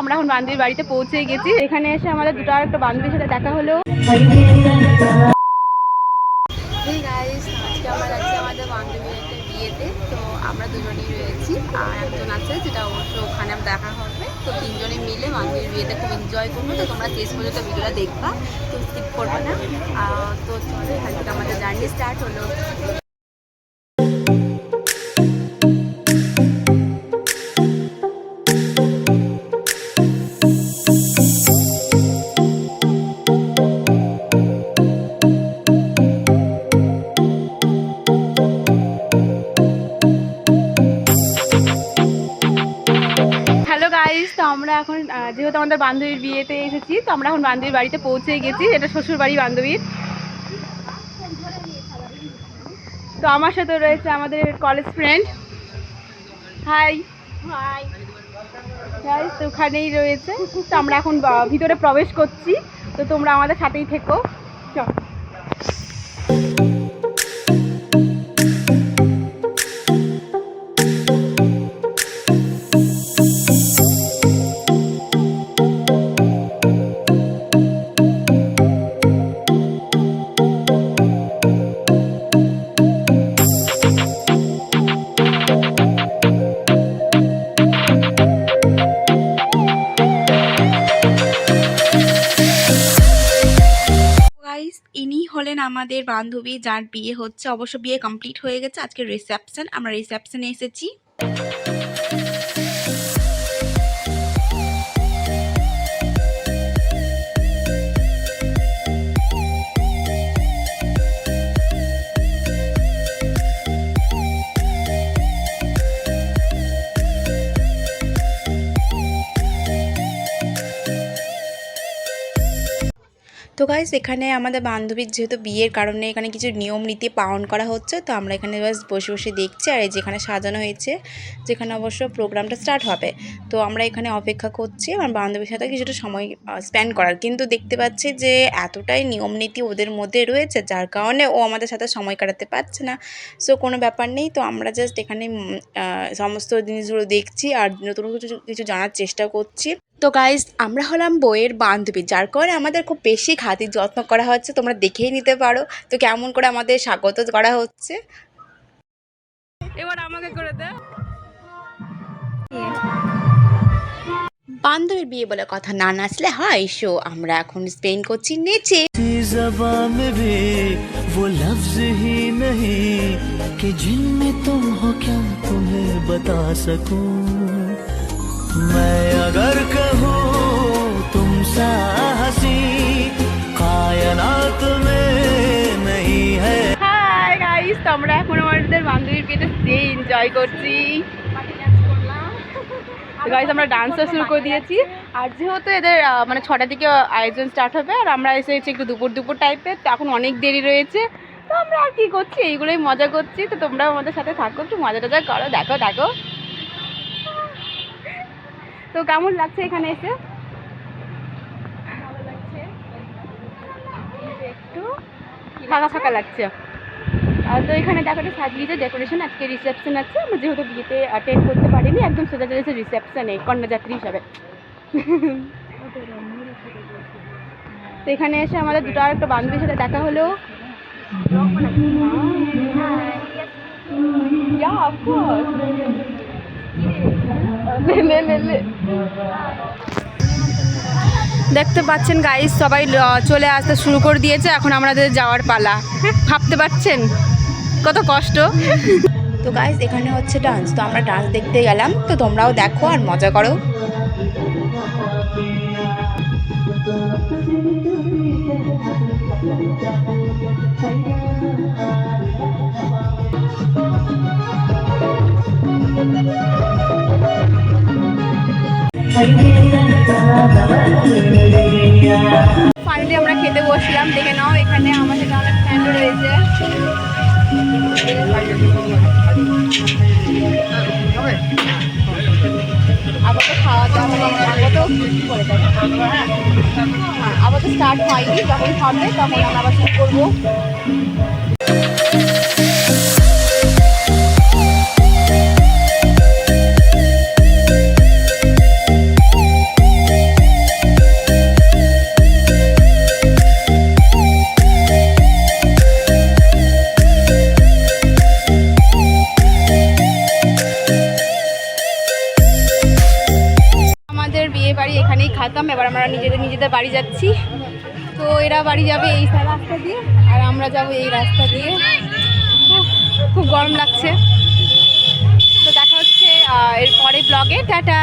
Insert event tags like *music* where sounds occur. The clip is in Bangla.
আমরা এখন বান্ধবীর বাড়িতে পৌঁছে গেছি। এখানে এসে আমাদের দুটো আর একটা বান্ধবীর সাথে দেখা হলো। আমরা দুজনেই রয়েছি, আর একজন আছে যেটা ওখানে দেখা হবে। তো মিলে বিয়েতে খুব এনজয় করব। তোমরা দেখবা, তো স্কিপ করবে না। তো আমাদের জার্নি স্টার্ট হলো। গাইস তো আমরা এখন যেহেতু আমাদের বান্ধবীর বিয়েতে এসেছি তো আমরা এখন বান্ধবীর বাড়িতে পৌঁছে গেছি। এটা শ্বশুর বাড়ি বান্ধবীর। তো আমার সাথে রয়েছে আমাদের college friend hi hi guys তো ওখানেই রয়েছে। তো আমরা এখন ভিতরে প্রবেশ করছি। তো তোমরা আমাদের সাথেই থেকো। চল। আমাদের বান্ধবী, যার বিয়ে হচ্ছে, অবশ্য বিয়ে কমপ্লিট হয়ে গেছে। আজকে রিসেপশন আমরা রিসেপশনে এসেছি। তো গাইস এখানে আমাদের বান্ধবীর যেহেতু বিয়ের কারণে এখানে কিছু নিয়ম নীতি পালন করা হচ্ছে, তো আমরা এখানে বাস বসে বসে দেখছি আর এই যেখানে সাজানো হয়েছে, যেখানে অবশ্য প্রোগ্রামটা স্টার্ট হবে। তো আমরা এখানে অপেক্ষা করছি, আমার বান্ধবীর সাথে কিছুটা সময় স্পেন্ড করার। কিন্তু দেখতে পাচ্ছি যে এতটাই নিয়ম নীতি ওদের মধ্যে রয়েছে, যার কারণে ও আমাদের সাথে সময় কাটাতে পারছে না। সো কোনো ব্যাপার নেই, তো আমরা জাস্ট এখানে সমস্ত জিনিসগুলো দেখছি আর নতুন কিছু কিছু জানার চেষ্টা করছি। তো গাইজ আমরা হলাম বইয়ের বান্ধবী যার কারণে আমাদের খুব বেশি খাতির যত্ন করা হচ্ছে তোমরা দেখেই নিতে পারো তো কেমন করে আমাদের স্বাগত করা হচ্ছে এবার আমাকে করে দে বান্ধবীর বিয়ে বলে কথা না নাচলে হয় শো আমরা এখন স্পেন করছি নেচে सी जबा में भी वो लफ्ज ही नहीं कि जिनमें तुम हो क्या तुम्हें बता सकूं मैं अगर कहूँ तुम सा हंसी कायनात में नहीं है হাই গাইস তো আমরা এখন আমাদের বান্ধবীর বিয়েতে সেই এনজয় করছি *laughs* গাইস আমরা ডান্সও শুরু করে দিয়েছি আর যেহেতু এদের আহ, মানে ছটার দিকে আয়োজন স্টার্ট হবে আর আমরা এসেছি একটু দুপুর দুপুর টাইপের তো এখন অনেক দেরি রয়েছে তো আমরা আর কি করছি এইগুলোই মজা করছি তো তোমরাও আমাদের সাথে থাকো একটু মজা টজা করো দেখো দেখো তো কেমন লাগছে এখানে এসে? একটু ফাঁকা ফাঁকা লাগছে। আর তো এখানে দেখো একটা সাজিয়েছে ডেকোরেশন আজকে রিসেপশন আছে। আমরা যেহেতু বিয়েতে অ্যাটেন্ড করতে পারিনি একদম সোজা চলেছে রিসেপশনে কন্যাযাত্রী হিসাবে। তো এখানে এসে আমাদের দুটো আর একটা বান্ধবীর সাথে দেখা হলো। Yeah, of course. দেখতে পাচ্ছেন গাইস সবাই চলে আসতে শুরু করে দিয়েছে। এখন আমাদের যাওয়ার পালা। ভাবতে পারছেন? কত কষ্ট? তো গাইস এখানে হচ্ছে ডান্স তো আমরা ডান্স দেখতে গেলাম। তো তোমরাও দেখো আর মজা করো। ফাইনালি আমরা খেতে বসলাম, দেখে নাও, এখানে সাথে অনেক ফ্রেন্ড রয়েছে। আবার খাওয়া দাওয়া আবার তো আবার তো স্টার্ট হয়নি, যখন হবে তখন আমরা আবার শুরু করব। একদম এবার আমরা নিজেদের নিজেদের বাড়ি যাচ্ছি। তো এরা বাড়ি যাবে এই রাস্তা দিয়ে, আর আমরা যাব এই রাস্তা দিয়ে। খুব গরম লাগছে। তো দেখা হচ্ছে এর পরে ব্লগে টাটা!